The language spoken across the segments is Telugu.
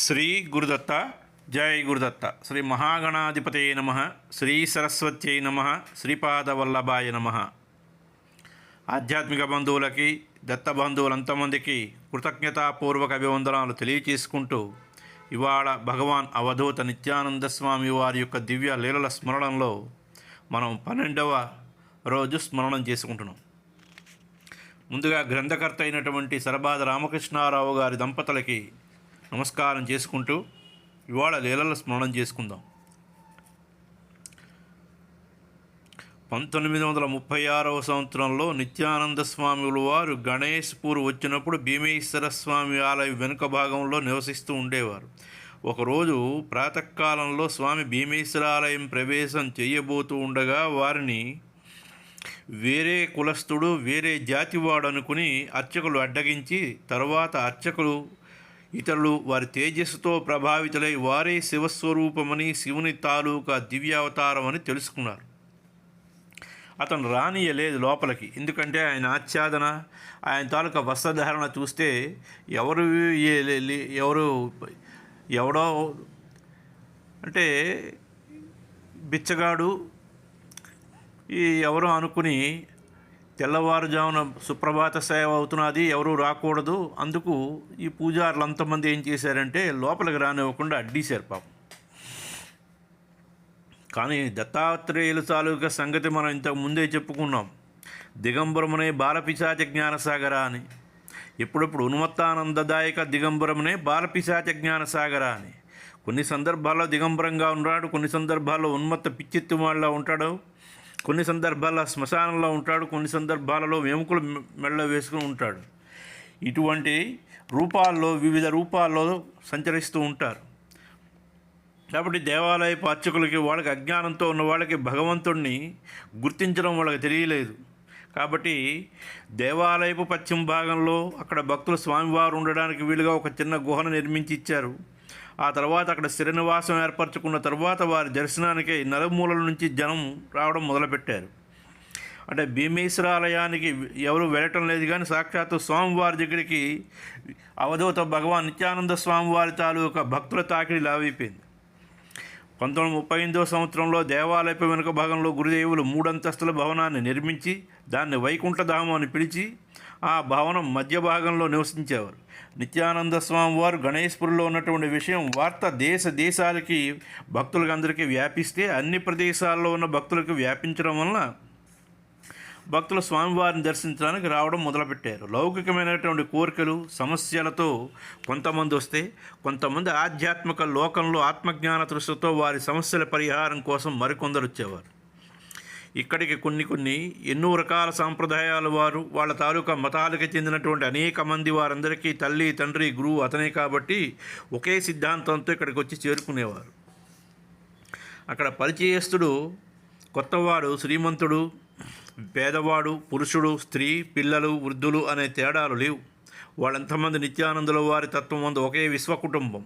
శ్రీ గురుదత్త జై గురుదత్త. శ్రీ మహాగణాధిపతే నమ. శ్రీ సరస్వత్యై నమ. శ్రీపాదవల్లభాయ నమ. ఆధ్యాత్మిక బంధువులకి దత్త బంధువులంతమందికి కృతజ్ఞతాపూర్వక అభివందనాలు తెలియచేసుకుంటూ ఇవాళ భగవాన్ అవధూత నిత్యానంద స్వామి వారి యొక్క దివ్య లీలల స్మరణలో మనం పన్నెండవ రోజు స్మరణం చేసుకుంటున్నాం. ముందుగా గ్రంథకర్త అయినటువంటి సరబాద రామకృష్ణారావు గారి దంపతులకి నమస్కారం చేసుకుంటూ ఇవాళ లీలల స్మరణం చేసుకుందాం. పంతొమ్మిది వందల ముప్పై ఆరవ సంవత్సరంలో నిత్యానంద స్వాముల వారు గణేష్పూర్ వచ్చినప్పుడు భీమేశ్వర స్వామి ఆలయం వెనుక భాగంలో నివసిస్తూ ఉండేవారు. ఒకరోజు ప్రాతకాలంలో స్వామి భీమేశ్వర ఆలయం ప్రవేశం చేయబోతూ ఉండగా వారిని వేరే కులస్థుడు వేరే జాతివాడు అనుకుని అర్చకులు అడ్డగించి తర్వాత అర్చకులు ఇతరులు వారి తేజస్సుతో ప్రభావితులై వారే శివస్వరూపమని శివుని తాలూకా దివ్యావతారమని తెలుసుకున్నారు. అతను రానియలేదు లోపలికి. ఎందుకంటే ఆయన ఆచ్ఛాదన ఆయన తాలూకా వస్త్రధారణ చూస్తే ఎవరు ఎవరు ఎవడో అంటే బిచ్చగాడు ఈ ఎవరో అనుకుని తెల్లవారుజామున సుప్రభాత సేవ అవుతున్నది ఎవరూ రాకూడదు. అందుకు ఈ పూజారులు అంతమంది ఏం చేశారంటే లోపలికి రానివ్వకుండా అడ్డీశారు పాపం. కానీ దత్తాత్రేయుల తాలూకా సంగతి మనం ఇంతకు ముందే చెప్పుకున్నాం. దిగంబరమునే బాలపిశాచ జ్ఞానసాగర అని. ఎప్పుడప్పుడు ఉన్మత్తానందదాయక దిగంబరమునే బాలపిశాచ జ్ఞానసాగర అని. కొన్ని సందర్భాల్లో దిగంబరంగా ఉన్నాడు కొన్ని సందర్భాల్లో ఉన్మత్త పిచ్చిత్తు వాళ్ళ ఉంటాడు. కొన్ని సందర్భాల్లో శ్మశానంలో ఉంటాడు కొన్ని సందర్భాలలో వెముకలు మెళ్ళ వేసుకుని ఉంటాడు. ఇటువంటి రూపాల్లో వివిధ రూపాల్లో సంచరిస్తూ ఉంటారు. కాబట్టి దేవాలయపు అర్చకులకి వాళ్ళకి అజ్ఞానంతో ఉన్న వాళ్ళకి భగవంతుణ్ణి గుర్తించడం వాళ్ళకి తెలియలేదు. కాబట్టి దేవాలయపు పశ్చిమ భాగంలో అక్కడ భక్తులు స్వామివారు ఉండడానికి వీలుగా ఒక చిన్న గుహను నిర్మించి ఇచ్చారు. ఆ తర్వాత అక్కడ స్థిరనివాసం ఏర్పరచుకున్న తర్వాత వారి దర్శనానికి నలుమూలల నుంచి జనం రావడం మొదలుపెట్టారు. అంటే భీమేశ్వరాలయానికి ఎవరు వెళ్ళటం లేదు కానీ సాక్షాత్తు స్వామివారి దగ్గరికి అవధూత భగవాన్ నిత్యానంద స్వామివారి తాలూకా భక్తుల తాకిడి లావైపోయింది. పంతొమ్మిది ముప్పై ఎనిమిదో సంవత్సరంలో దేవాలయపు వెనుక భాగంలో గురుదేవులు మూడంతస్తుల భవనాన్ని నిర్మించి దాన్ని వైకుంఠధామం అని పిలిచి ఆ భవనం మధ్య భాగంలో నివసించేవారు. నిత్యానంద స్వామి వారు గణేష్పురంలో ఉన్నటువంటి విషయం వార్త దేశ దేశాలకి భక్తులకు అందరికీ వ్యాపిస్తే అన్ని ప్రదేశాల్లో ఉన్న భక్తులకు వ్యాపించడం వలన భక్తులు స్వామివారిని దర్శించడానికి రావడం మొదలుపెట్టారు. లౌకికమైనటువంటి కోరికలు సమస్యలతో కొంతమంది వస్తే కొంతమంది ఆధ్యాత్మిక లోకంలో ఆత్మజ్ఞాన దృష్టితో వారి సమస్యల పరిహారం కోసం మరికొందరు వచ్చేవారు. ఇక్కడికి కొన్ని కొన్ని ఎన్నో రకాల సాంప్రదాయాల వారు వాళ్ళ తాలూకా మతాలకు చెందినటువంటి అనేక మంది వారందరికీ తల్లి తండ్రి గురువు అతనే కాబట్టి ఒకే సిద్ధాంతంతో ఇక్కడికి వచ్చి చేరుకునేవారు. అక్కడ పరిచయస్తుడు కొత్తవాడు శ్రీమంతుడు పేదవాడు పురుషుడు స్త్రీ పిల్లలు వృద్ధులు అనే తేడాలు లేవు. వాళ్ళంతమంది నిత్యానందుల వారి తత్వం ముందు ఒకే విశ్వ కుటుంబం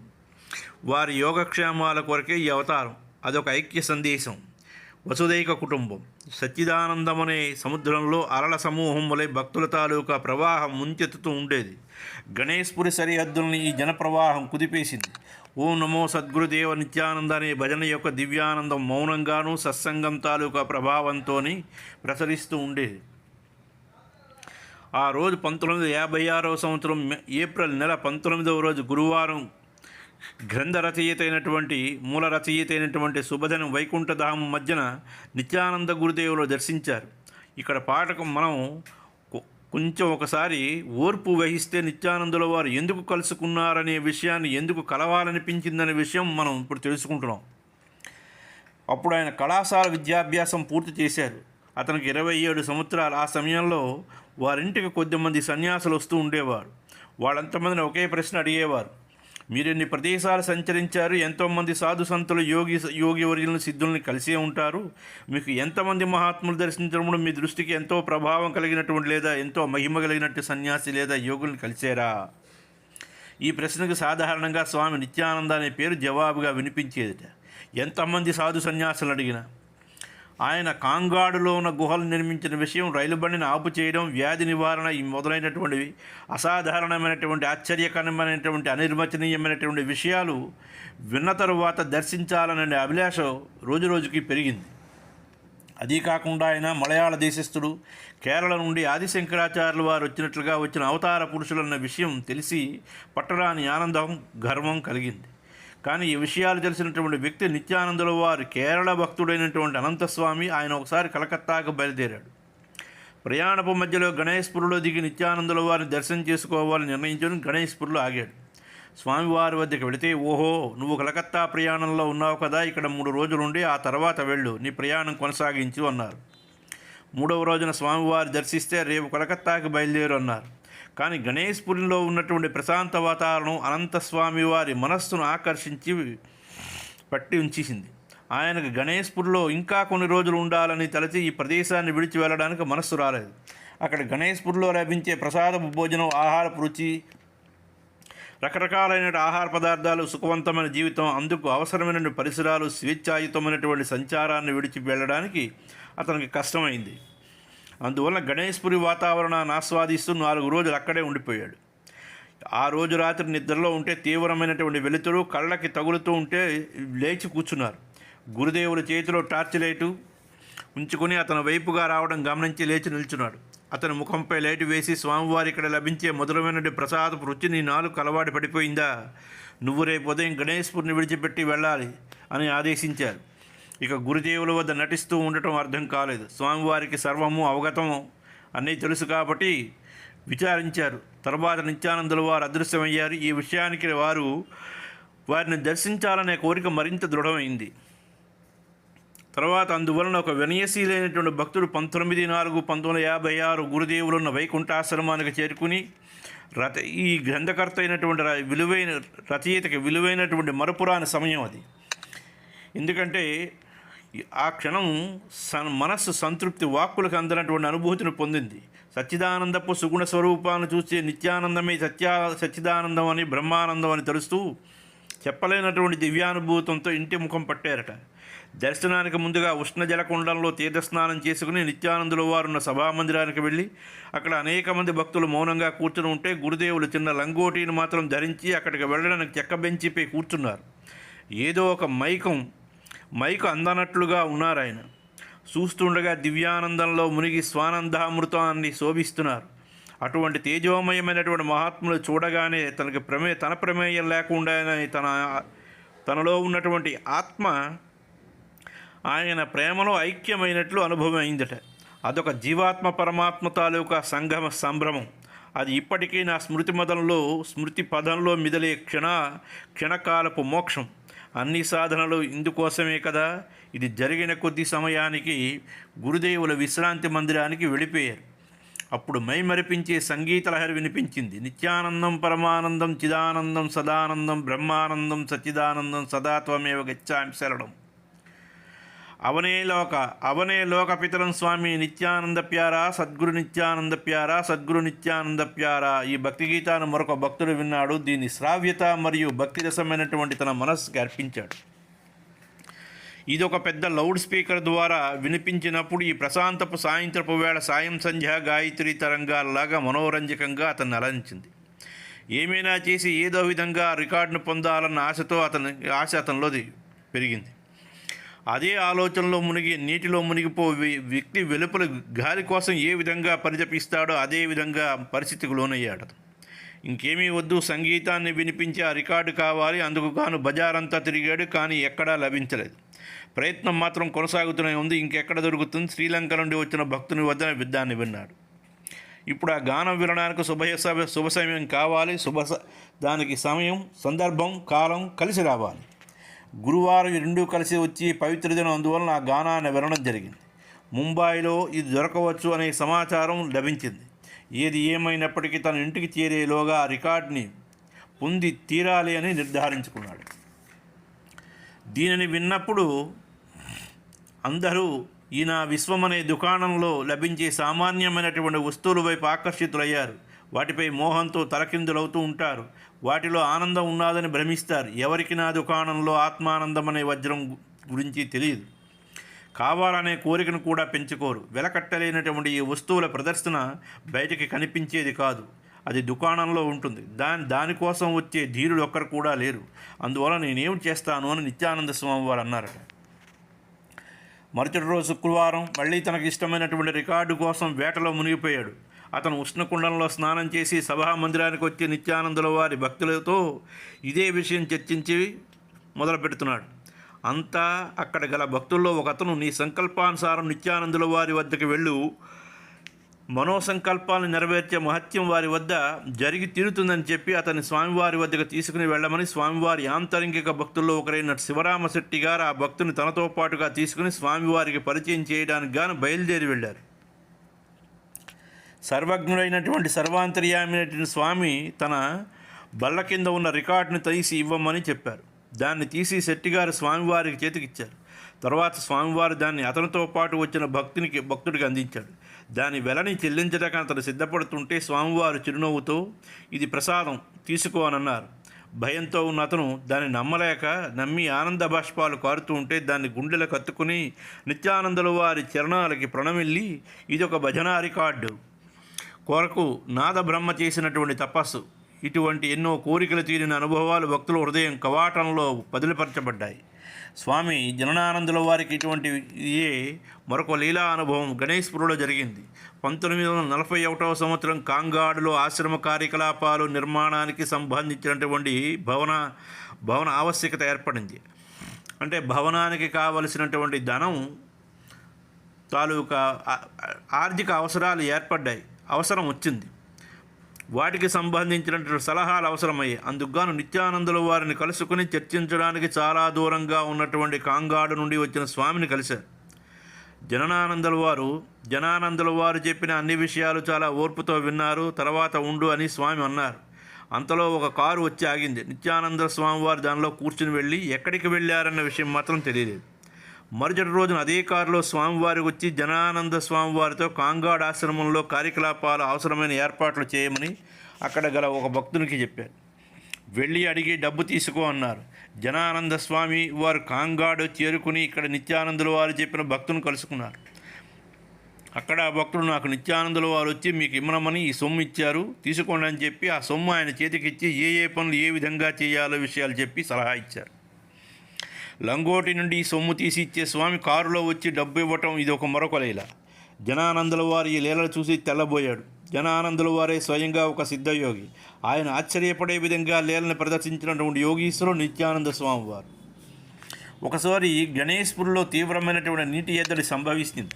వారి యోగక్షేమాల కొరకే ఈ అవతారం. అదొక ఐక్య సందేశం. వసుదైక కుటుంబం. సచ్చిదానందమనే సముద్రంలో అలల సమూహం వలె భక్తుల తాలూకా ప్రవాహం ముంచెత్తుతూ ఉండేది. గణేష్పురి సరిహద్దుల్ని ఈ జనప్రవాహం కుదిపేసింది. ఓం నమో సద్గురుదేవ నిత్యానంద అనే భజన యొక్క దివ్యానందం మౌనంగానూ సత్సంగం తాలూకా ప్రభావంతో ప్రసరిస్తూ ఉండేది. ఆ రోజు పంతొమ్మిది యాభై ఆరవ సంవత్సరం ఏప్రిల్ నెల పంతొమ్మిదవ రోజు గురువారం గ్రంథ రచయిత అయినటువంటి మూల రచయిత అయినటువంటి శుభదినం వైకుంఠధామం మధ్యన నిత్యానంద గురుదేవులు దర్శించారు. ఇక్కడ పాఠకం మనం కొంచెం ఒకసారి ఓర్పు వహిస్తే నిత్యానందుల వారు ఎందుకు కలుసుకున్నారనే విషయాన్ని ఎందుకు కలవాలనిపించిందనే విషయం మనం ఇప్పుడు తెలుసుకుంటున్నాం. అప్పుడు ఆయన కళాశాల విద్యాభ్యాసం పూర్తి చేశారు. అతనికి ఇరవై ఏడు సంవత్సరాలు. ఆ సమయంలో వారింటికి కొద్దిమంది సన్యాసులు వస్తూ ఉండేవారు. వాళ్ళంతమందిని ఒకే ప్రశ్న అడిగేవారు. మీరు ఎన్ని ప్రదేశాలు సంచరించారు ఎంతోమంది సాధు సంతులు యోగి యోగి వర్యులను సిద్ధుల్ని కలిసే ఉంటారు. మీకు ఎంతమంది మహాత్ములు దర్శించడం మీ దృష్టికి ఎంతో ప్రభావం కలిగినటువంటి లేదా ఎంతో మహిమ కలిగినట్టు సన్యాసి లేదా యోగుల్ని కలిసారా? ఈ ప్రశ్నకు సాధారణంగా స్వామి నిత్యానంద అనే పేరు జవాబుగా వినిపించేదిట. ఎంతమంది సాధు సన్యాసులు అడిగినా? ఆయన కాంగాడులో ఉన్న గుహలు నిర్మించిన విషయం రైలు బండిని ఆపు చేయడం వ్యాధి నివారణ మొదలైనటువంటివి అసాధారణమైనటువంటి ఆశ్చర్యకరమైనటువంటి అనిర్వచనీయమైనటువంటి విషయాలు విన్న తరువాత దర్శించాలనే అభిలాష రోజు రోజుకి పెరిగింది. అదీ కాకుండా ఆయన మలయాళ దేశస్థుడు కేరళ నుండి ఆదిశంకరాచార్యులు వారు వచ్చినట్లుగా వచ్చిన అవతార పురుషులన్న విషయం తెలిసి పట్టరాని ఆనందం గర్వం కలిగింది. కానీ ఈ విషయాలు తెలిసినటువంటి వ్యక్తి నిత్యానందుల వారు కేరళ భక్తుడైనటువంటి అనంతస్వామి ఆయన ఒకసారి కలకత్తాకు బయలుదేరాడు. ప్రయాణపు మధ్యలో గణేష్పురిలో దిగి నిత్యానందుల వారిని దర్శనం చేసుకోవాలని నిర్ణయించుకుని గణేష్పురిలో ఆగాడు. స్వామివారి వద్దకు వెళితే ఓహో నువ్వు కలకత్తా ప్రయాణంలో ఉన్నావు కదా ఇక్కడ మూడు రోజులుండి ఆ తర్వాత వెళ్ళు నీ ప్రయాణం కొనసాగించు అన్నారు. మూడవ రోజున స్వామివారి దర్శిస్తే రేపు కలకత్తాకి బయలుదేరు అన్నారు. కానీ గణేష్పురిలో ఉన్నటువంటి ప్రశాంత వాతావరణం అనంత స్వామివారి మనస్సును ఆకర్షించి పట్టి ఉంచేసింది. ఆయనకు గణేష్పూర్లో ఇంకా కొన్ని రోజులు ఉండాలని తలచి ఈ ప్రదేశాన్ని విడిచి వెళ్ళడానికి మనస్సు రాలేదు. అక్కడ గణేష్పూర్లో లభించే ప్రసాదపు భోజనం ఆహార రుచి రకరకాలైన ఆహార పదార్థాలు సుఖవంతమైన జీవితం అందుకు అవసరమైన పరిసరాలు స్వేచ్ఛాయుతమైనటువంటి సంచారాన్ని విడిచి వెళ్ళడానికి అతనికి కష్టమైంది. అందువల్ల గణేష్పురి వాతావరణాన్ని ఆస్వాదిస్తూ నాలుగు రోజులు అక్కడే ఉండిపోయాడు. ఆ రోజు రాత్రి నిద్రలో ఉంటే తీవ్రమైనటువంటి వెలుతురు కళ్ళకి తగులుతూ ఉంటే లేచి కూర్చున్నారు. గురుదేవుల చేతిలో టార్చ్ లైటు ఉంచుకుని అతని వైపుగా రావడం గమనించి లేచి నిల్చున్నాడు. అతని ముఖంపై లైటు వేసి స్వామివారి ఇక్కడ లభించే మధురమైనటువంటి ప్రసాదపు రుచి నీ నాలుగు అలవాటు పడిపోయిందా? నువ్వు రేపు ఉదయం గణేష్పురిని విడిచిపెట్టి వెళ్ళాలి అని ఆదేశించారు. ఇక గురుదేవుల వద్ద నటిస్తూ ఉండటం అర్థం కాలేదు. స్వామివారికి సర్వము అవగతము అన్నీ తెలుసు కాబట్టి విచారించారు. తర్వాత నిత్యానందుల వారు అదృశ్యమయ్యారు. ఈ విషయానికి వారు వారిని దర్శించాలనే కోరిక మరింత దృఢమైంది. తర్వాత అందువలన ఒక వినయశీలైనటువంటి భక్తుడు పంతొమ్మిది నాలుగు పంతొమ్మిది యాభై ఆరు గురుదేవులున్న వైకుంఠాశ్రమానికి చేరుకుని రత ఈ గ్రంథకర్త అయినటువంటి విలువైన రచయితకి విలువైనటువంటి మరపురాని సమయం అది. ఎందుకంటే ఆ క్షణం సన్ మనస్సు సంతృప్తి వాక్కులకు అందనటువంటి అనుభూతిని పొందింది. సచ్చిదానందపు సుగుణ స్వరూపాన్ని చూస్తే నిత్యానందమే సత్యా సచ్చిదానందం అని బ్రహ్మానందం అని తెలుస్తూ చెప్పలేనటువంటి దివ్యానుభూతంతో ఇంటి ముఖం పట్టారట. దర్శనానికి ముందుగా ఉష్ణ జలకుండంలో తీర్థస్నానం చేసుకుని నిత్యానందుల వారున్న సభామందిరానికి వెళ్ళి అక్కడ అనేక మంది భక్తులు మౌనంగా కూర్చుని ఉంటే గురుదేవులు చిన్న లంగోటీని మాత్రం ధరించి అక్కడికి వెళ్ళడానికి చెక్క బెంచిపై కూర్చున్నారు. ఏదో ఒక మైకం మైకు అందనట్లుగా ఉన్నారు ఆయన చూస్తుండగా దివ్యానందంలో మునిగి స్వానందామృతాన్ని శోభిస్తున్నారు. అటువంటి తేజోమయమైనటువంటి మహాత్ములు చూడగానే తనకి ప్రమే తన ప్రమేయం లేకుండానే తన తనలో ఉన్నటువంటి ఆత్మ ఆయన ప్రేమలో ఐక్యమైనట్లు అనుభవం అయిందట అదొక జీవాత్మ పరమాత్మ తాలూకా సంగమ సంభ్రమం. అది ఇప్పటికీ నా స్మృతి మదంలో స్మృతి పదంలో మిదలే క్షణ క్షణకాలపు మోక్షం. అన్ని సాధనలు ఇందుకోసమే కదా? ఇది జరిగిన కొద్ది సమయానికి గురుదేవుల విశ్రాంతి మందిరానికి వెళ్ళిపోయారు. అప్పుడు మైమరిపించే సంగీతలహరి వినిపించింది. నిత్యానందం పరమానందం చిదానందం సదానందం బ్రహ్మానందం సచ్చిదానందం సదాత్వమేవ గచ్చామి శరణం. అవనే లోక అవనే లోకపితరం స్వామి నిత్యానంద ప్యారా సద్గురు నిత్యానంద ప్యారా సద్గురు నిత్యానంద ప్యారా. ఈ భక్తి గీతాన్ని మరొక భక్తుడు విన్నాడు. దీని శ్రావ్యత మరియు భక్తి రసమైనటువంటి తన మనస్సుకి అర్పించాడు. ఇది ఒక పెద్ద లౌడ్ స్పీకర్ ద్వారా వినిపించినప్పుడు ఈ ప్రశాంతపు సాయంత్రపు వేళ సాయం సంధ్య గాయత్రి తరంగాల్లాగా మనోరంజకంగా అతన్ని అలరించింది ఏమైనా చేసి ఏదో విధంగా రికార్డును పొందాలన్న ఆశతో అతని ఆశ అతనిలోది పెరిగింది. అదే ఆలోచనలో మునిగి నీటిలో మునిగిపో వ్యక్తి వెలుపల గాలి కోసం ఏ విధంగా పరితపిస్తాడో అదే విధంగా పరిస్థితికి లోనయ్యాడు. ఇంకేమీ వద్దు సంగీతాన్ని వినిపించే ఆ రికార్డు కావాలి అందుకు గాను బజారంతా తిరిగాడు కానీ ఎక్కడా లభించలేదు. ప్రయత్నం మాత్రం కొనసాగుతూనే ఉంది ఇంకెక్కడ దొరుకుతుంది? శ్రీలంక నుండి వచ్చిన భక్తుని వద్ద విద్దాన్ని విన్నాడు. ఇప్పుడు ఆ గానం వినడానికి శుభ శుభ సమయం కావాలి శుభ దానికి సమయం సందర్భం కాలం కలిసి రావాలి. గురువారం ఈ రెండూ కలిసి వచ్చి పవిత్ర దినం అందువలన ఆ గానాన్ని వినడం జరిగింది. ముంబాయిలో ఇది దొరకవచ్చు అనే సమాచారం లభించింది. ఏది ఏమైనప్పటికీ తన ఇంటికి చేరేలోగా రికార్డ్ని పొంది తీరాలి అని నిర్ధారించుకున్నాడు. దీనిని విన్నప్పుడు అందరూ ఈయన విశ్వం అనే దుకాణంలో లభించే సామాన్యమైనటువంటి వస్తువుల వైపు ఆకర్షితులయ్యారు. వాటిపై మోహంతో తలకిందులవుతూ ఉంటారు. వాటిలో ఆనందం ఉన్నాదని భ్రమిస్తారు. ఎవరికి నా దుకాణంలో ఆత్మానందం అనే వజ్రం గురించి తెలియదు. కావాలనే కోరికను కూడా పెంచుకోరు. వెలకట్టలేనటువంటి ఈ వస్తువుల ప్రదర్శన బయటికి కనిపించేది కాదు. అది దుకాణంలో ఉంటుంది. దాని దానికోసం వచ్చే ధీరులు ఒక్కరు కూడా లేరు. అందువల్ల నేనేం చేస్తాను అని నిత్యానంద స్వామి వారు అన్నారట. మరుసటి రోజు శుక్రవారం మళ్ళీ తనకు ఇష్టమైనటువంటి రికార్డు కోసం వేటలో మునిగిపోయాడు. అతను ఉష్ణకుండంలో స్నానం చేసి సభా మందిరానికి వచ్చి నిత్యానందుల వారి భక్తులతో ఇదే విషయం చర్చించి మొదలు పెడుతున్నాడు. అంతా అక్కడ గల భక్తుల్లో ఒకతను నీ సంకల్పానుసారం నిత్యానందుల వారి వద్దకు వెళ్ళు. మనోసంకల్పాలను నెరవేర్చే మహత్యం వారి వద్ద జరిగి తీరుతుందని చెప్పి అతన్ని స్వామివారి వద్దకు తీసుకుని వెళ్ళమని స్వామివారి ఆంతరింగిక భక్తుల్లో ఒకరైన శివరామశెట్టి గారు ఆ భక్తుని తనతో పాటుగా తీసుకుని స్వామివారికి పరిచయం చేయడానికి గాను బయలుదేరి వెళ్ళారు. సర్వజ్ఞుడైనటువంటి సర్వాంతర్యామైనటువంటి స్వామి తన బల్ల కింద ఉన్న రికార్డుని తీసి ఇవ్వమని చెప్పారు. దాన్ని తీసి శెట్టిగారు స్వామివారికి చేతికిచ్చారు. తర్వాత స్వామివారు దాన్ని అతనితో పాటు వచ్చిన భక్తునికి భక్తుడికి అందించాడు. దాని వెలని చెల్లించడానికి అతను సిద్ధపడుతుంటే స్వామివారు చిరునవ్వుతో ఇది ప్రసాదం తీసుకో అని అన్నారు భయంతో ఉన్న అతను దాన్ని నమ్మలేక నమ్మి ఆనంద బాష్పాలు కారుతూ ఉంటే దాన్ని గుండెలకు కత్తుకుని నిత్యానందుల వారి చరణాలకి ప్రణమిల్లి ఇది ఒక భజనా రికార్డు. కొరకు నాద బ్రహ్మ చేసినటువంటి తపస్సు. ఇటువంటి ఎన్నో కోరికలు తీరిన అనుభవాలు భక్తుల హృదయం కవాటంలో బదిలిపరచబడ్డాయి స్వామి జననానందుల వారికి ఇటువంటి ఏ మరొక లీలా అనుభవం గణేష్పురంలో జరిగింది. పంతొమ్మిది వందల నలభై ఒకటవ సంవత్సరం కాంగాడులో ఆశ్రమ కార్యకలాపాలు నిర్మాణానికి సంబంధించినటువంటి భవన భవన ఆవశ్యకత ఏర్పడింది. అంటే భవనానికి కావలసినటువంటి ధనం తాలూకా ఆర్థిక అవసరాలు ఏర్పడ్డాయి. అవసరం వచ్చింది. వాటికి సంబంధించినటువంటి సలహాలు అవసరమయ్యాయి. అందుకుగాను నిత్యానందుల వారిని కలుసుకుని చర్చించడానికి చాలా దూరంగా ఉన్నటువంటి కాంగాడు నుండి వచ్చిన స్వామిని కలిశారు. జననానందుల వారు జనానందుల వారు చెప్పిన అన్ని విషయాలు చాలా ఓర్పుతో విన్నారు. తర్వాత ఉండు అని స్వామి అన్నారు. అంతలో ఒక కారు వచ్చి ఆగింది. నిత్యానంద స్వామివారు దానిలో కూర్చుని వెళ్ళి ఎక్కడికి వెళ్ళారన్న విషయం మాత్రం తెలియలేదు. మరుసటి రోజున అదే కారులో స్వామివారి వచ్చి జనానంద స్వామివారితో కాంగాడ్ ఆశ్రమంలో కార్యకలాపాలు అవసరమైన ఏర్పాట్లు చేయమని అక్కడ గల ఒక భక్తునికి చెప్పారు. వెళ్ళి అడిగి డబ్బు తీసుకో అన్నారు. జనానంద స్వామి వారు కాంగాడు చేరుకుని ఇక్కడ నిత్యానందుల వారు చెప్పిన భక్తును కలుసుకున్నారు. అక్కడ ఆ భక్తుడు నాకు నిత్యానందుల వారు వచ్చి మీకు ఇమ్మనమని ఈ సొమ్ము ఇచ్చారు. తీసుకోండి అని చెప్పి ఆ సొమ్ము ఆయన చేతికిచ్చి ఏ ఏ పనులు ఏ విధంగా చేయాలో విషయాలు చెప్పి సలహా ఇచ్చారు. లంగోటి నుండి సొమ్ము తీసి ఇచ్చే స్వామి కారులో వచ్చి డబ్బు ఇవ్వటం ఇది ఒక మరొక లీల. జనానందుల వారు ఈ లీలలు చూసి తెల్లబోయాడు. జనానందుల వారే స్వయంగా ఒక సిద్ధయోగి. ఆయన ఆశ్చర్యపడే విధంగా లీలను ప్రదర్శించినటువంటి యోగీశ్వరుడు నిత్యానంద స్వామి వారు ఒకసారి గణేష్పూర్లో తీవ్రమైనటువంటి నీటి ఎద్దడి సంభవిస్తుంది.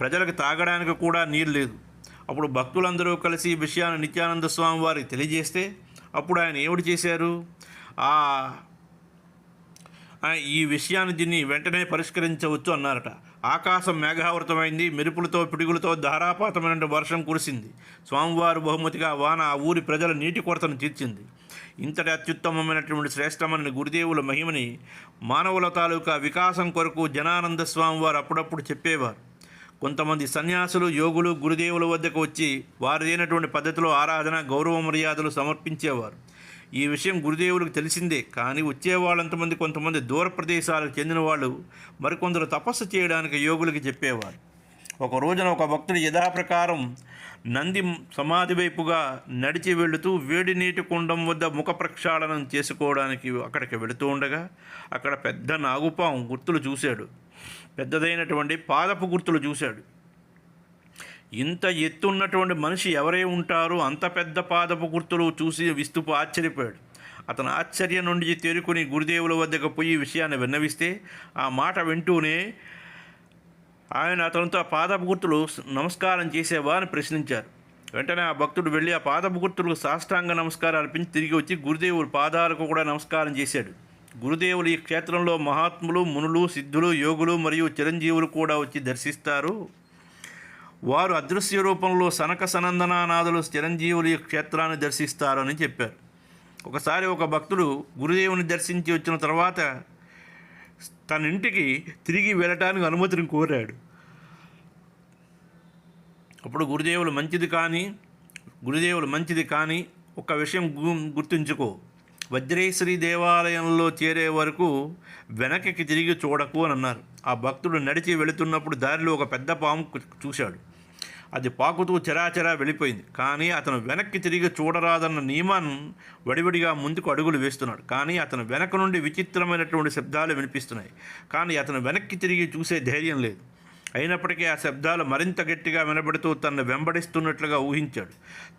ప్రజలకు తాగడానికి కూడా నీరు లేదు. అప్పుడు భక్తులందరూ కలిసి విషయాన్ని నిత్యానంద స్వామి వారికి తెలియజేస్తే అప్పుడు ఆయన ఏమిటి చేశారు? ఆ, ఈ విషయాన్ని దీన్ని వెంటనే పరిష్కరించవచ్చు అన్నారట. ఆకాశం మేఘావృతమైంది మెరుపులతో పిడుగులతో ధారాపాతమైన వర్షం కురిసింది. స్వామివారు బహుమతిగా వాన ఆ ఊరి ప్రజల నీటి కొరతను తీర్చింది. ఇంతటి అత్యుత్తమమైనటువంటి శ్రేష్టమైన గురుదేవుల మహిమని మానవుల తాలూకా వికాసం కొరకు జనానంద స్వామివారు అప్పుడప్పుడు చెప్పేవారు. కొంతమంది సన్యాసులు యోగులు గురుదేవుల వద్దకు వచ్చి వారిదైనటువంటి పద్ధతిలో ఆరాధన గౌరవ మర్యాదలు సమర్పించేవారు. ఈ విషయం గురుదేవులకు తెలిసిందే. కానీ వచ్చేవాళ్ళంతమంది కొంతమంది దూర ప్రదేశాలకు చెందిన వాళ్ళు మరికొందరు తపస్సు చేయడానికి యోగులకి చెప్పేవారు. ఒక రోజున ఒక భక్తుడు యథాప్రకారం నంది సమాధి వైపుగా నడిచి వెళుతూ వేడి నీటి కుండం వద్ద ముఖ ప్రక్షాళనం చేసుకోవడానికి అక్కడికి వెళుతూ ఉండగా అక్కడ పెద్ద నాగుపాం గుర్తులు చూశాడు. పెద్దదైనటువంటి పాదపు గుర్తులు చూశాడు. ఇంత ఎత్తున్నటువంటి మనిషి ఎవరై ఉంటారో? అంత పెద్ద పాదపు గుర్తులు చూసి విస్తుపు ఆశ్చర్యపోయాడు. అతను ఆశ్చర్యం నుండి తేరుకుని గురుదేవుల వద్దకు పోయి విషయాన్ని విన్నవిస్తే ఆ మాట వింటూనే ఆయన అతనితో ఆ పాదపు గుర్తులు నమస్కారం చేసేవా అని ప్రశ్నించారు. వెంటనే ఆ భక్తుడు వెళ్ళి ఆ పాదపు గుర్తులకు సాష్టాంగ నమస్కారం అర్పించి తిరిగి వచ్చి గురుదేవుల పాదాలకు కూడా నమస్కారం చేశాడు. గురుదేవులు ఈ క్షేత్రంలో మహాత్ములు మునులు సిద్ధులు యోగులు మరియు చిరంజీవులు కూడా వచ్చి దర్శిస్తారు. వారు అదృశ్య రూపంలో సనక సనందనానాథులు చిరంజీవులు ఈ క్షేత్రాన్ని దర్శిస్తారని చెప్పారు. ఒకసారి ఒక భక్తుడు గురుదేవుని దర్శించి వచ్చిన తర్వాత తన ఇంటికి తిరిగి వెళ్ళటానికి అనుమతిని కోరాడు. అప్పుడు గురుదేవులు మంచిది కానీ గురుదేవులు మంచిది కానీ ఒక విషయం గుర్తుంచుకో. వజ్రేశ్వరి దేవాలయంలో చేరే వరకు వెనక్కి తిరిగి చూడకు అని అన్నారు. ఆ భక్తుడు నడిచి వెళుతున్నప్పుడు దారిలో ఒక పెద్ద పాము చూశాడు. అది పాకుతూ చెరాచెరా వెళ్ళిపోయింది. కానీ అతను వెనక్కి తిరిగి చూడరాదన్న నియమాన్ని వడివడిగా ముందుకు అడుగులు వేస్తున్నాడు. కానీ అతను వెనక నుండి విచిత్రమైనటువంటి శబ్దాలు వినిపిస్తున్నాయి. కానీ అతను వెనక్కి తిరిగి చూసే ధైర్యం లేదు. అయినప్పటికీ ఆ శబ్దాలు మరింత గట్టిగా వినబడుతూ తనను వెంబడిస్తున్నట్లుగా ఊహించాడు.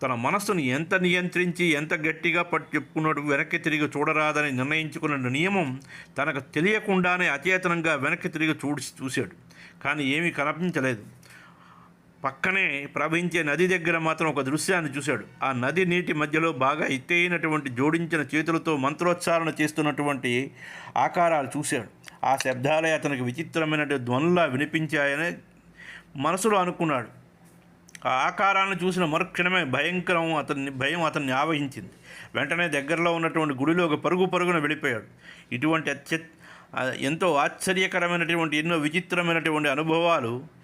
తన మనస్సును ఎంత నియంత్రించి ఎంత గట్టిగా పట్టు వెనక్కి తిరిగి చూడరాదని నిర్ణయించుకున్న నియమం తనకు తెలియకుండానే అచేతనంగా వెనక్కి తిరిగి చూడి చూశాడు. కానీ ఏమీ కనిపించలేదు. పక్కనే ప్రవహించే నది దగ్గర మాత్రం ఒక దృశ్యాన్ని చూశాడు. ఆ నది నీటి మధ్యలో బాగా ఎత్తైనటువంటి జోడించిన చేతులతో మంత్రోచ్చారణ చేస్తున్నటువంటి ఆకారాలు చూశాడు. ఆ శబ్దాలే అతనికి విచిత్రమైన ధ్వనులా వినిపించాయని మనసులో అనుకున్నాడు. ఆ ఆకారాన్ని చూసిన మరుక్షణమే భయంకరం అతన్ని భయం అతన్ని ఆవహించింది. వెంటనే దగ్గరలో ఉన్నటువంటి గుడిలో ఒక పరుగు పరుగున వెళ్ళిపోయాడు. ఇటువంటి అత్య ఎంతో ఆశ్చర్యకరమైనటువంటి ఎన్నో విచిత్రమైనటువంటి అనుభవాలు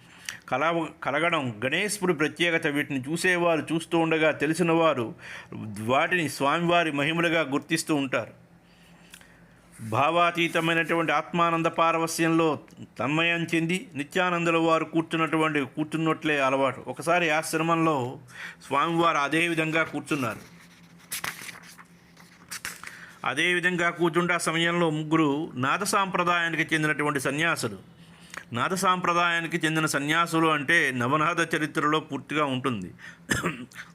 కల కలగడం గణేశపుడి ప్రత్యేకత వీటిని చూసేవారు చూస్తూ ఉండగా తెలిసిన వారు వాటిని స్వామివారి మహిమలుగా గుర్తిస్తూ ఉంటారు. భావాతీతమైనటువంటి ఆత్మానంద పారవస్యంలో తన్మయం చెంది నిత్యానందుల వారు కూర్చున్నటువంటి కూర్చున్నట్లే అలవాటు. ఒకసారి ఆశ్రమంలో స్వామివారు అదే విధంగా కూర్చున్నారు. అదేవిధంగా కూర్చుంటే ఆ సమయంలో ముగ్గురు నాథ సాంప్రదాయానికి చెందినటువంటి సన్యాసులు. నాద సాంప్రదాయానికి చెందిన సన్యాసులు అంటే నవనాథ చరిత్రలో పూర్తిగా ఉంటుంది.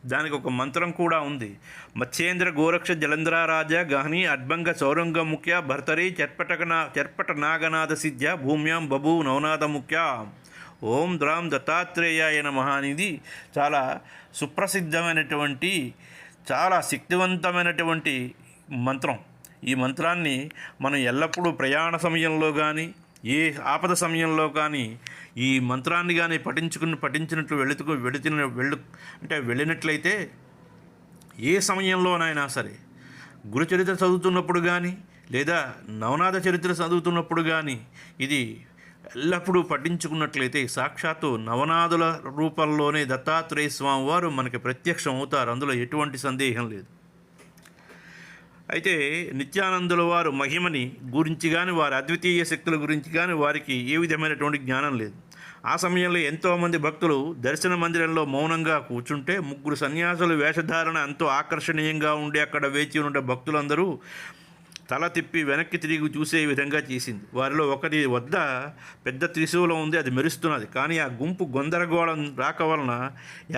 దానికి ఒక మంత్రం కూడా ఉంది. మత్స్యేంద్ర గోరక్ష జలంధ్రారాజ గహని అడ్బంగ సౌరంగ ముఖ్య భర్తరి చర్పటకనా చర్పట నాగనాథ సిద్ధ్య భూమ్యాం బబూ నవనాథ ముఖ్య. ఓం ద్రాం దత్తాత్రేయాయ అయిన అనేది చాలా సుప్రసిద్ధమైనటువంటి చాలా శక్తివంతమైనటువంటి మంత్రం. ఈ మంత్రాన్ని మనం ఎల్లప్పుడూ ప్రయాణ సమయంలో కానీ ఏ ఆపద సమయంలో కానీ ఈ మంత్రాన్ని కానీ పఠించుకుని పఠించినట్లు వెళుతు వెళుతున్న వెళ్ళు అంటే వెళ్ళినట్లయితే ఏ సమయంలోనైనా సరే గురు చరిత్ర చదువుతున్నప్పుడు కానీ లేదా నవనాథ చరిత్ర చదువుతున్నప్పుడు కానీ ఇది ఎల్లప్పుడూ పఠించుకున్నట్లయితే సాక్షాత్తు నవనాథుల రూపంలోనే దత్తాత్రేయ స్వామి వారు మనకి ప్రత్యక్షం అవుతారు అందులో ఎటువంటి సందేహం లేదు. అయితే నిత్యానందుల వారు మహిమని గురించి కానీ వారి అద్వితీయ శక్తుల గురించి కానీ వారికి ఏ విధమైనటువంటి జ్ఞానం లేదు. ఆ సమయంలో ఎంతోమంది భక్తులు దర్శన మందిరంలో మౌనంగా కూర్చుంటే ముగ్గురు సన్యాసుల వేషధారణ ఎంతో ఆకర్షణీయంగా ఉండి అక్కడ వేచి ఉన్న భక్తులందరూ తల తిప్పి వెనక్కి తిరిగి చూసే విధంగా చేసింది. వారిలో ఒకటి వద్ద పెద్ద త్రిశూలం ఉంది అది మెరుస్తున్నది. కానీ ఆ గుంపు గొందరగోళం రాక వలన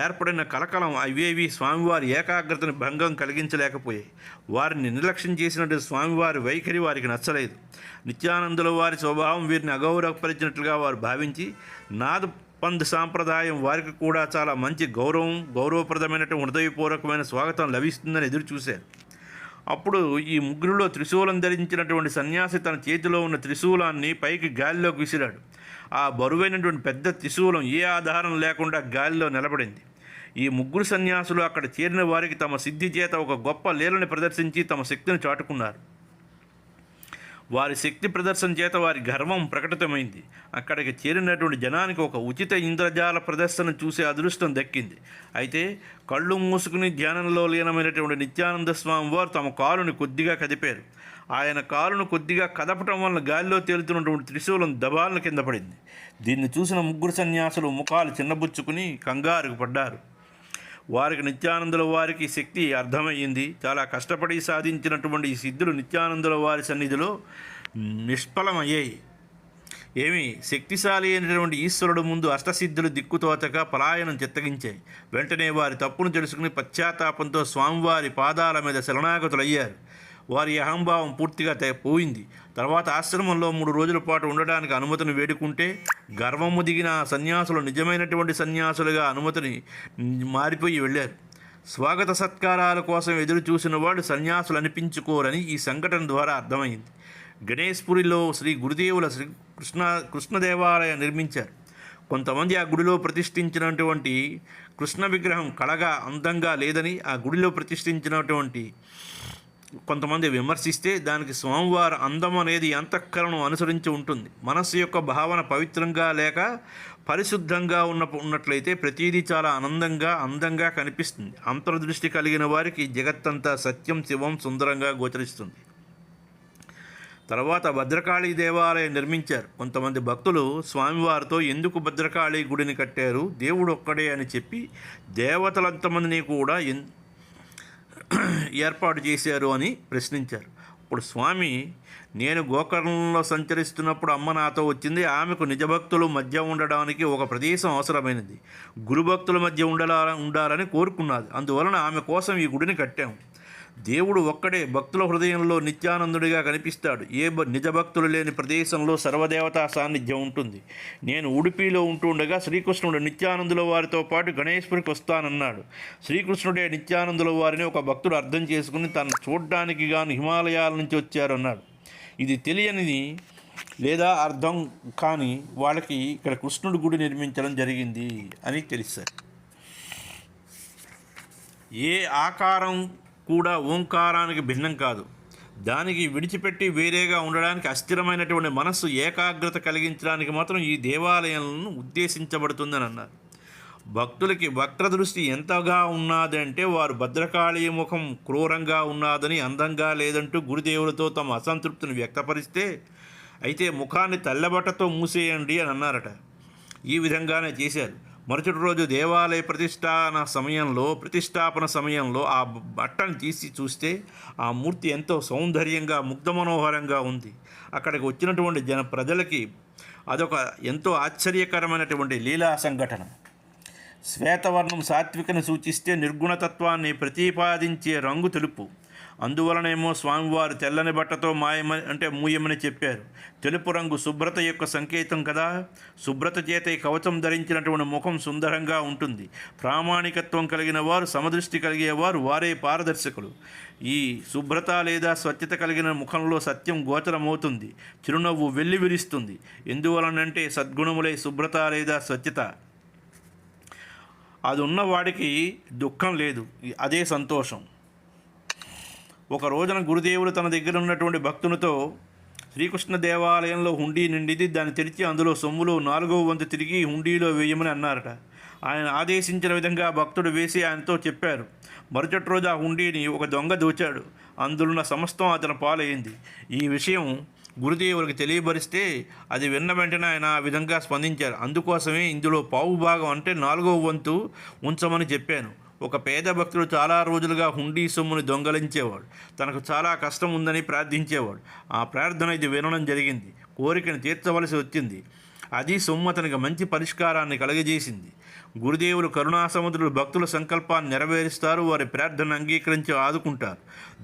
ఏర్పడిన కలకలం అవేవి స్వామివారి ఏకాగ్రతను భంగం కలిగించలేకపోయాయి. వారిని నిర్లక్ష్యం చేసినట్టు స్వామివారి వైఖరి వారికి నచ్చలేదు. నిత్యానందుల వారి స్వభావం వీరిని అగౌరవపరిచినట్లుగా వారు భావించి నాద పంద్ సాంప్రదాయం వారికి కూడా చాలా మంచి గౌరవం గౌరవప్రదమైనటువంటి హృదయపూర్వకమైన స్వాగతం లభిస్తుందని ఎదురు చూశారు అప్పుడు ఈ ముగ్గురులో త్రిశూలం ధరించినటువంటి సన్యాసి తన చేతిలో ఉన్న త్రిశూలాన్ని పైకి గాలిలోకి విసిరాడు. ఆ బరువైనటువంటి పెద్ద త్రిశూలం ఏ ఆధారం లేకుండా గాలిలో నిలబడింది. ఈ ముగ్గురు సన్యాసులు అక్కడ చేరిన వారికి తమ సిద్ధి చేత ఒక గొప్ప లీలని ప్రదర్శించి తమ శక్తిని చాటుకున్నారు. వారి శక్తి ప్రదర్శన చేత వారి గర్వం ప్రకటితమైంది. అక్కడికి చేరినటువంటి జనానికి ఒక ఉచిత ఇంద్రజాల ప్రదర్శన చూసే అదృష్టం దక్కింది. అయితే కళ్ళు మూసుకుని ధ్యానంలో లీనమైనటువంటి నిత్యానంద స్వామి వారు తమ కాలుని కొద్దిగా కదిపారు. ఆయన కాలును కొద్దిగా కదపటం వలన గాలిలో తేలుతున్నటువంటి త్రిశూలం దబాలను కింద పడింది. దీన్ని చూసిన ముగ్గురు సన్యాసులు ముఖాలు చిన్నబుచ్చుకుని కంగారుకు పడ్డారు. వారికి నిత్యానందుల వారికి శక్తి అర్థమయ్యింది. చాలా కష్టపడి సాధించినటువంటి ఈ సిద్ధులు నిత్యానందుల వారి సన్నిధిలో నిష్ఫలమయ్యాయి. ఏమి? శక్తిశాలి అయినటువంటి ఈశ్వరుడు ముందు అష్టసిద్ధులు దిక్కుతోచక పలాయనం చిత్తగించాయి. వెంటనే వారి తప్పును తెలుసుకుని పశ్చాత్తాపంతో స్వామివారి పాదాల మీద శరణాగతులయ్యారు. వారి అహంభావం పూర్తిగా పోయింది. తర్వాత ఆశ్రమంలో మూడు రోజుల పాటు ఉండడానికి అనుమతిని వేడుకుంటే గర్వము దిగిన సన్యాసులు నిజమైనటువంటి సన్యాసులుగా అనుమతిని మారిపోయి వెళ్ళారు. స్వాగత సత్కారాల కోసం ఎదురు చూసిన వాడు సన్యాసులు అనిపించుకోరని ఈ సంఘటన ద్వారా అర్థమైంది. గణేష్పురిలో శ్రీ గురుదేవుల శ్రీ కృష్ణ కృష్ణదేవాలయం నిర్మించారు. కొంతమంది ఆ గుడిలో ప్రతిష్ఠించినటువంటి కృష్ణ విగ్రహం కళగా అందంగా లేదని ఆ గుడిలో ప్రతిష్ఠించినటువంటి కొంతమంది విమర్శిస్తే దానికి స్వామివారి అందం అనేది అంతఃకరణం అనుసరించి ఉంటుంది. మనస్సు యొక్క భావన పవిత్రంగా లేక పరిశుద్ధంగా ఉన్న ఉన్నట్లయితే ప్రతిదీ చాలా ఆనందంగా అందంగా కనిపిస్తుంది. అంతర్దృష్టి కలిగిన వారికి జగత్తంతా సత్యం శివం సుందరంగా గోచరిస్తుంది. తర్వాత భద్రకాళి దేవాలయం నిర్మించారు. కొంతమంది భక్తులు స్వామివారితో ఎందుకు భద్రకాళి గుడిని కట్టారు? దేవుడు ఒక్కడే అని చెప్పి దేవతలంతమందిని కూడా ఏర్పాటు చేశారు అని ప్రశ్నించారు. అప్పుడు స్వామి నేను గోకర్ణంలో సంచరిస్తున్నప్పుడు అమ్మ నాతో వచ్చింది. ఆమెకు నిజభక్తులు మధ్య ఉండడానికి ఒక ప్రదేశం అవసరమైనది. గురుభక్తుల మధ్య ఉండాల ఉండాలని కోరుకున్నది. అందువలన ఆమె కోసం ఈ గుడిని కట్టాము. దేవుడు ఒక్కడే భక్తుల హృదయంలో నిత్యానందుడిగా కనిపిస్తాడు. ఏ భ- నిజ భక్తులు లేని ప్రదేశంలో సర్వదేవతా సాన్నిధ్యం ఉంటుంది. నేను ఉడిపిలో ఉంటుండగా శ్రీకృష్ణుడు నిత్యానందుల వారితో పాటు గణేశ్వరికి వస్తానన్నాడు. శ్రీకృష్ణుడే నిత్యానందుల వారిని ఒక భక్తుడు అర్థం చేసుకుని తను చూడ్డానికి గాను హిమాలయాల నుంచి వచ్చారన్నాడు ఇది తెలియనిది లేదా అర్థం కాని వాళ్ళకి ఇక్కడ కృష్ణుడి గుడి నిర్మించడం జరిగింది అని తెలుస్తారు ఏ ఆకారం కూడా ఓంకారానికి భిన్నం కాదు. దానికి విడిచిపెట్టి వేరేగా ఉండడానికి అస్థిరమైనటువంటి మనస్సు ఏకాగ్రత కలిగించడానికి మాత్రం ఈ దేవాలయాలను ఉద్దేశించబడుతుందని అన్నారు. భక్తులకి వక్ర దృష్టి ఎంతగా ఉన్నదంటే వారు భద్రకాళీ ముఖం క్రూరంగా ఉన్నదని అందంగా లేదంటూ గురుదేవులతో తమ అసంతృప్తిని వ్యక్తపరిస్తే అయితే ముఖాన్ని తెల్లబట్టతో మూసేయండి అని అన్నారట. ఈ విధంగానే చేశారు. మరుసటి రోజు దేవాలయ ప్రతిష్టాన సమయంలో ప్రతిష్టాపన సమయంలో ఆ బట్టను తీసి చూస్తే ఆ మూర్తి ఎంతో సౌందర్యంగా ముగ్ధ మనోహరంగా ఉంది. అక్కడికి వచ్చినటువంటి జన ప్రజలకి అదొక ఎంతో ఆశ్చర్యకరమైనటువంటి లీలా సంఘటన. శ్వేతవర్ణం సాత్వికను సూచిస్తే నిర్గుణతత్వాన్ని ప్రతిపాదించే రంగు తెలుపు. అందువలనేమో స్వామివారు తెల్లని బట్టతో మాయమని అంటే మూయమని చెప్పారు. తెలుపు రంగు శుభ్రత యొక్క సంకేతం కదా? శుభ్రత చేత ఈ కవచం ధరించినటువంటి ముఖం సుందరంగా ఉంటుంది. ప్రామాణికత్వం కలిగిన వారు సమదృష్టి కలిగేవారు వారే పారదర్శకులు. ఈ శుభ్రత లేదా స్వచ్ఛత కలిగిన ముఖంలో సత్యం గోచరమవుతుంది. చిరునవ్వు వెల్లివిరుస్తుంది ఎందువలనంటే సద్గుణములే శుభ్రత లేదా స్వచ్ఛత. అది ఉన్నవాడికి దుఃఖం లేదు. అదే సంతోషం. ఒక రోజున గురుదేవుడు తన దగ్గర ఉన్నటువంటి భక్తునితో శ్రీకృష్ణ దేవాలయంలో హుండీ నిండిది దాన్ని తెరిచి అందులో సొమ్ములో నాలుగవ వంతు తిరిగి హుండీలో వేయమని అన్నారట. ఆయన ఆదేశించిన విధంగా భక్తుడు వేసి ఆయనతో చెప్పారు. మరుసటి రోజు ఆ హుండీని ఒక దొంగ దోచాడు. అందులో సమస్తం అతని పాలైంది. ఈ విషయం గురుదేవులకు తెలియబరిస్తే అది విన్న వెంటనే ఆయన ఆ విధంగా స్పందించారు. అందుకోసమే ఇందులో పావు భాగం అంటే నాలుగవ వంతు ఉంచమని చెప్పాను. ఒక పేద భక్తుడు చాలా రోజులుగా హుండీ సొమ్ముని దొంగలించేవాడు. తనకు చాలా కష్టం ఉందని ప్రార్థించేవాడు. ఆ ప్రార్థన ఇది వినడం జరిగింది. కోరికను తీర్చవలసి వచ్చింది. అది సొమ్ము అతనికి మంచి పరిష్కారాన్ని కలుగజేసింది. గురుదేవులు కరుణాసముద్రులు భక్తుల సంకల్పాన్ని నెరవేరుస్తారు వారి ప్రార్థన అంగీకరించి ఆదుకుంటారు.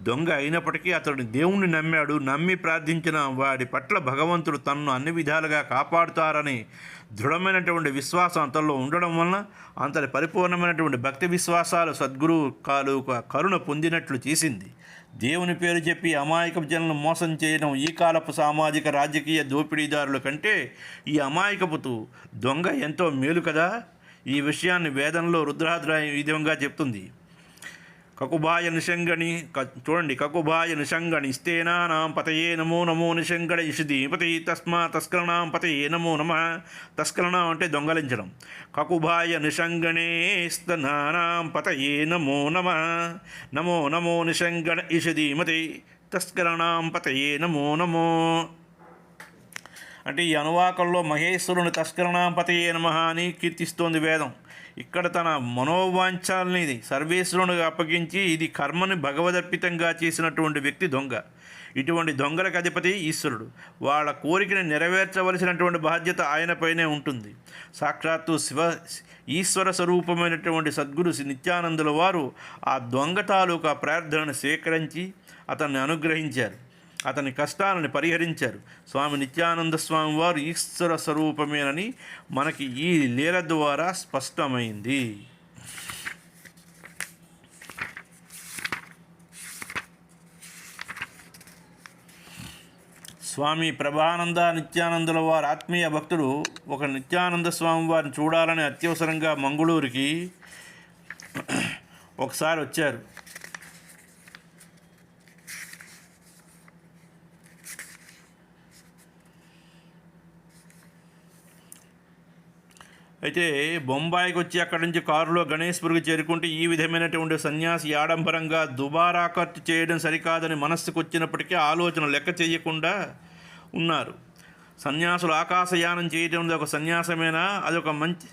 దొంగ అయినప్పటికీ అతడు దేవుణ్ణి నమ్మాడు నమ్మి ప్రార్థించిన వాడి పట్ల భగవంతుడు తనను అన్ని విధాలుగా కాపాడుతారని దృఢమైనటువంటి విశ్వాసం అతనిలో ఉండడం వలన అంతటి పరిపూర్ణమైనటువంటి భక్తి విశ్వాసాలు సద్గురు కాలు కరుణ పొందినట్లు చేసింది. దేవుని పేరు చెప్పి అమాయక జనులను మోసం చేయడం ఈ కాలపు సామాజిక రాజకీయ దోపిడీదారుల కంటే ఈ అమాయకపుతు దొంగ ఎంతో మేలు కదా? ఈ విషయాన్ని వేదంలో రుద్రాద్రాయ ఈ విధంగా చెప్తుంది. కకుబాయ నిషంగణి క చూడండి కకుబాయ నిషంగణి ఇస్తేనానాం పతయే నమో నమో నిషంగణ ఇషుది పతి తస్మా తస్కరణాం పతయే నమో నమ. తస్కరణం అంటే దొంగలించడం. కకుబాయ నిషంగణే స్తనానాం పతయే నమో నమ. నమో నమో నిషంగణ ఇషుది మతి తస్కరణాం పతయే నమో నమో. అంటే ఈ అనువాకంలో మహేశ్వరుని తస్కరణాంపతయే నమ అని కీర్తిస్తోంది వేదం. ఇక్కడ తన మనోవాంఛాలని సర్వేశ్వరునికి అప్పగించి ఇది కర్మని భగవదర్పితంగా చేసినటువంటి వ్యక్తి దొంగ. ఇటువంటి దొంగలకు అధిపతి ఈశ్వరుడు. వాళ్ళ కోరికను నెరవేర్చవలసినటువంటి బాధ్యత ఆయనపైనే ఉంటుంది. సాక్షాత్తు శివ ఈశ్వర స్వరూపమైనటువంటి సద్గురు నిత్యానందుల వారు ఆ దొంగ తాలూకా ప్రార్థనను స్వీకరించి అతన్ని అనుగ్రహించారు. అతని కష్టాలను పరిహరించారు. స్వామి నిత్యానంద స్వామి వారు ఈశ్వర స్వరూపమేనని మనకి ఈ లీల ద్వారా స్పష్టమైంది. స్వామి ప్రభానంద నిత్యానందుల వారి ఆత్మీయ భక్తుడు ఒక నిత్యానంద స్వామి వారిని చూడాలని అత్యవసరంగా మంగళూరుకి ఒకసారి వచ్చారు. అయితే బొంబాయికి వచ్చి అక్కడి నుంచి కారులో గణేష్పురికి చేరుకుంటే ఈ విధమైనటువంటి సన్యాసి ఆడంబరంగా దుబారా ఖర్చు చేయడం సరికాదని మనస్సుకు వచ్చినప్పటికీ ఆలోచన లెక్క చేయకుండా ఉన్నారు. సన్యాసులు ఆకాశయానం చేయడం ఒక సన్యాసమేనా? అదొక మంచి